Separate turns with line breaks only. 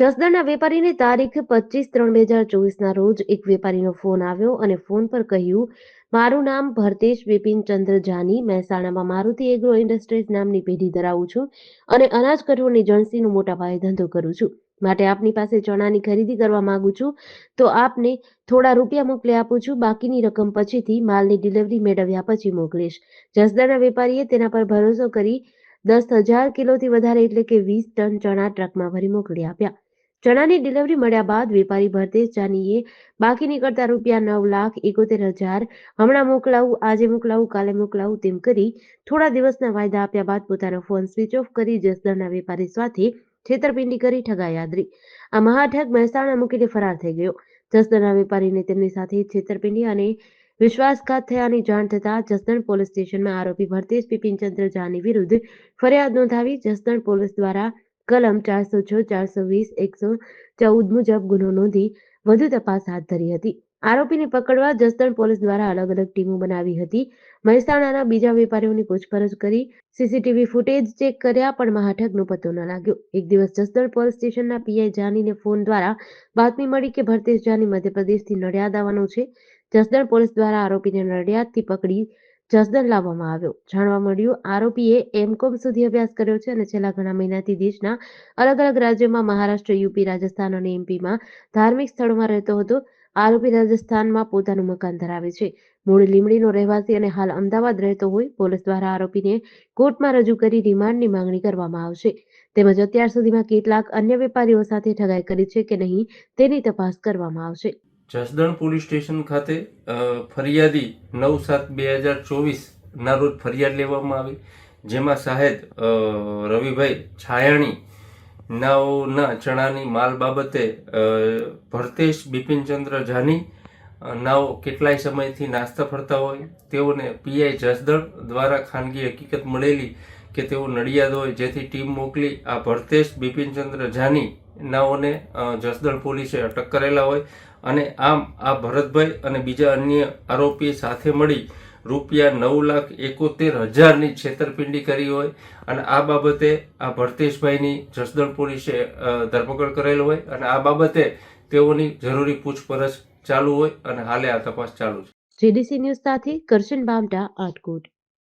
જસદણના વેપારીને તારીખ પચીસ ત્રણ બે હજાર ચોવીસના રોજ એક વેપારીનો ફોન આવ્યો અને ફોન પર કહ્યું, મારું નામ ભરતેશ બિપિન ચંદ્ર જાની. મહેસાણામાં મારુતિ એગ્રો ઇન્ડસ્ટ્રીઝ નામની પેઢી ધરાવું છું અને અનાજ કઠોળ એજન્સીનો મોટા પાયે ધંધો કરું છું. માટે આપની પાસે ચણાની ખરીદી કરવા માંગુ છું, તો આપને થોડા રૂપિયા મોકલી આપું છું. બાકીની રકમ પછીથી માલની ડિલિવરી મેળવ્યા પછી મોકલીશ. જસદણના વેપારીએ તેના પર ભરોસો કરી દસ હજાર કિલોથી વધારે એટલે કે વીસ ટન ચણા ટ્રકમાં ભરી મોકલી આપ્યા. ચણાની ડિલિવરી મળ્યા બાદ વેપારી ભરતેશ જાનીએ બાકી નીકળતા રૂપિયા નવ લાખ એકોતેર હજાર હમણાં મોકલાવું, આજે મોકલાવું, કાલે મોકલાવું તેમ કરી થોડા દિવસના વાયદા આપ્યા બાદ પોતાનો ફોન સ્વિચ ઓફ કરી જસદણના વેપારી સાથે છેતરપિંડી કરી ઠગાઈ આદરી. આ મહાઠગ મહેસાણા મૂકીને ફરાર થઈ ગયો. જસદણના વેપારીને તેમની સાથે છેતરપિંડી અને વિશ્વાસઘાત થયાની જાણ થતાં જસદણ પોલીસ સ્ટેશનમાં આરોપી ભરતેશ બિપિનચંદ્ર જાની વિરુદ્ધ ફરિયાદ નોંધાવી જસદણ પોલીસ દ્વારા કલમ ચારસો છ, ચારસો વીસ, એકસો ચૌદ મુજબ ગુનો નોંધી વધુ તપાસ હાથ ધરી હતી. આરોપીને પકડવા જસદણ પોલીસ દ્વારા અલગ અલગ ટીમો બનાવી હતી. મહેસાણાના બીજા વેપારીઓની પૂછપરછ કરી સીસીટીવી ફૂટેજ ચેક કર્યા પણ મહાઠગનો પત્તો ન લાગ્યો. એક દિવસ જસદણ પોલીસ સ્ટેશનના પીઆઈ જાનીને ફોન દ્વારા બાતમી મળી કે ભરતેશ જાની મધ્યપ્રદેશથી નડિયાદ આવવાનો છે. જસદણ પોલીસ દ્વારા આરોપીને નડિયાદથી પકડી જસદણ લાવવામાં આવ્યો. જાણવા મળ્યું, આરોપીએ એમકોમ સુધી અભ્યાસ કર્યો છે અને છેલ્લા ઘણા મહિનાથી દેશના અલગ અલગ રાજ્યોમાં મહારાષ્ટ્ર, યુપી, રાજસ્થાન અને એમપીમાં ધાર્મિક સ્થળોમાં રહેતો હતો. આરોપી રાજસ્થાનમાં પોતાનું મકાન ધરાવે છે. મૂળ લીમડીનો રહેવાસી અને હાલ અમદાવાદ રહેતો હોય, પોલીસ દ્વારા આરોપીને કોર્ટમાં રજૂ કરી રિમાન્ડની માંગણી કરવામાં આવશે. તેમજ અત્યાર સુધીમાં કેટલાક અન્ય વેપારીઓ સાથે ઠગાઈ કરી છે કે નહીં તેની તપાસ કરવામાં આવશે.
જસદણ પોલીસ સ્ટેશન ખાતે ફરિયાદી નવ સાત બે હજાર ચોવીસના રોજ ફરિયાદ લેવામાં આવી, જેમાં સાહેબ રવિભાઈ છાયાણી નાઓના ચણાની માલ બાબતે ભરતેશ બિપિનચંદ્ર જાની નાઓ કેટલાય સમયથી નાસ્તા ફરતા હોય, તેઓને પીઆઈ જસદણ દ્વારા ખાનગી હકીકત મળેલી કે તેઓ નડિયાદ હોય, જેથી ટીમ મોકલી આ ભરતેશ બિપિનચંદ્ર જાની નાઓને જસદણ પોલીસે અટક કરેલા હોય અને આમ આ ભરતભાઈ અને બીજા અન્ય આરોપી સાથે મળી રૂપિયા નવ લાખ એકોતેર હજારની છેતરપિંડી કરી હોય અને આ બાબતે આ ભરતેશભાઈની જસદણ પોલીસે ધરપકડ કરેલ હોય અને આ બાબતે તેઓની જરૂરી પૂછપરછ ચાલુ હોય અને હાલે આ તપાસ ચાલુ છે.
જીડીસી ન્યૂઝ સાથે કરશન બામટા આટકોટ.